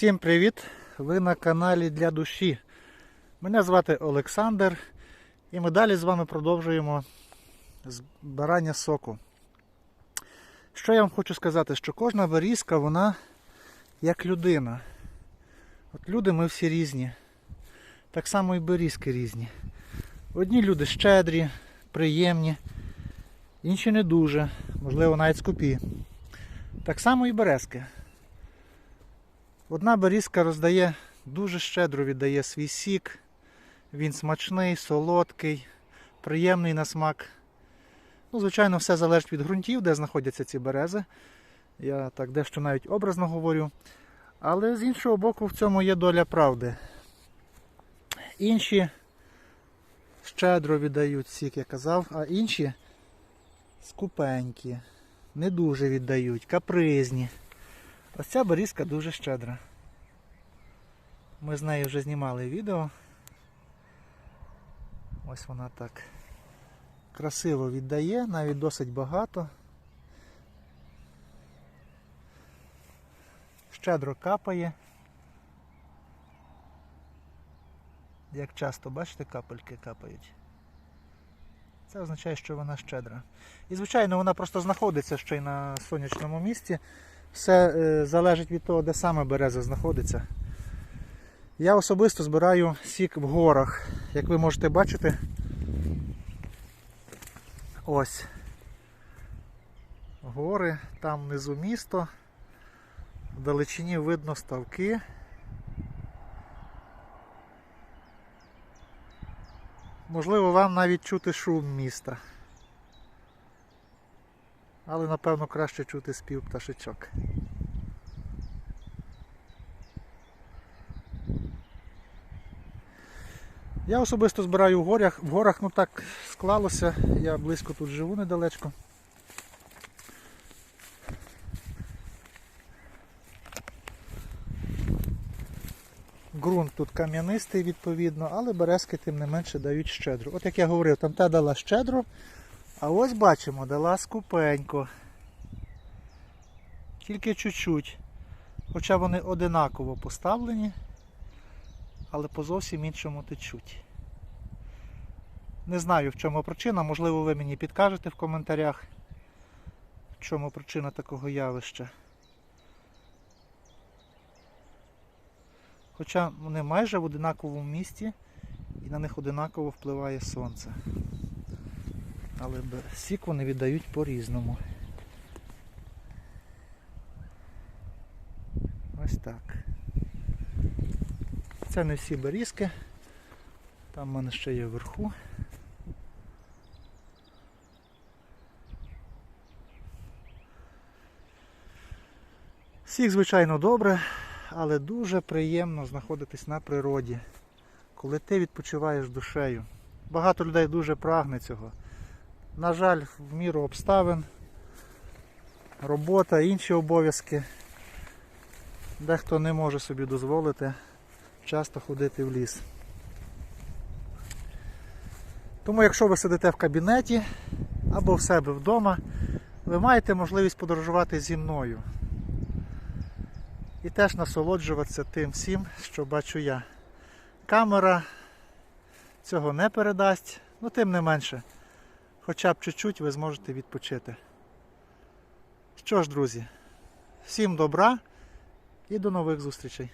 Всім привіт! Ви на каналі для душі. Мене звати Олександр і ми далі з вами продовжуємо збирання соку. Що я вам хочу сказати, що кожна берізка, вона як людина. От люди ми всі різні. Так само і берізки різні. Одні люди щедрі, приємні, інші не дуже, можливо навіть скупі. Так само і березки. Одна берізка роздає, дуже щедро віддає свій сік. Він смачний, солодкий, приємний на смак. Ну, звичайно, все залежить від ґрунтів, де знаходяться ці берези. Я так дещо навіть образно говорю. Але з іншого боку, в цьому є доля правди. Інші щедро віддають сік, я казав, а інші скупенькі, не дуже віддають, капризні. Ось ця берізка дуже щедра. Ми з нею вже знімали відео. Ось вона так красиво віддає, навіть досить багато. Щедро капає. Як часто, бачите, капельки капають. Це означає, що вона щедра. І, звичайно, вона просто знаходиться ще й на сонячному місці. Все е, залежить від того, де саме береза знаходиться. Я особисто збираю сік в горах. Як ви можете бачити, ось гори, там внизу місто, вдалечині видно ставки. Можливо, вам навіть чути шум міста. Але напевно краще чути спів пташечок. Я особисто збираю в горах. В горах ну так склалося, я близько тут живу недалечко. Ґрунт тут кам'янистий відповідно, але березки тим не менше дають щедро. От як я говорив, там та дала щедро, а ось бачимо, дала скупенько. Тільки чуть-чуть. Хоча вони одинаково поставлені, але по зовсім іншому течуть. Не знаю в чому причина, можливо ви мені підкажете в коментарях, в чому причина такого явища. Хоча вони майже в одинаковому місці і на них одинаково впливає сонце. Але сік вони віддають по-різному. Ось так. Це не всі берізки. Там в мене ще є вверху. Сік, звичайно, добре, але дуже приємно знаходитись на природі, коли ти відпочиваєш душею. Багато людей дуже прагне цього. На жаль, в міру обставин, робота, інші обов'язки. Дехто не може собі дозволити часто ходити в ліс. Тому якщо ви сидите в кабінеті або в себе вдома, ви маєте можливість подорожувати зі мною. І теж насолоджуватися тим всім, що бачу я. Камера цього не передасть, ну тим не менше, хоча б чуть-чуть ви зможете відпочити. Що ж, друзі, всім добра і до нових зустрічей.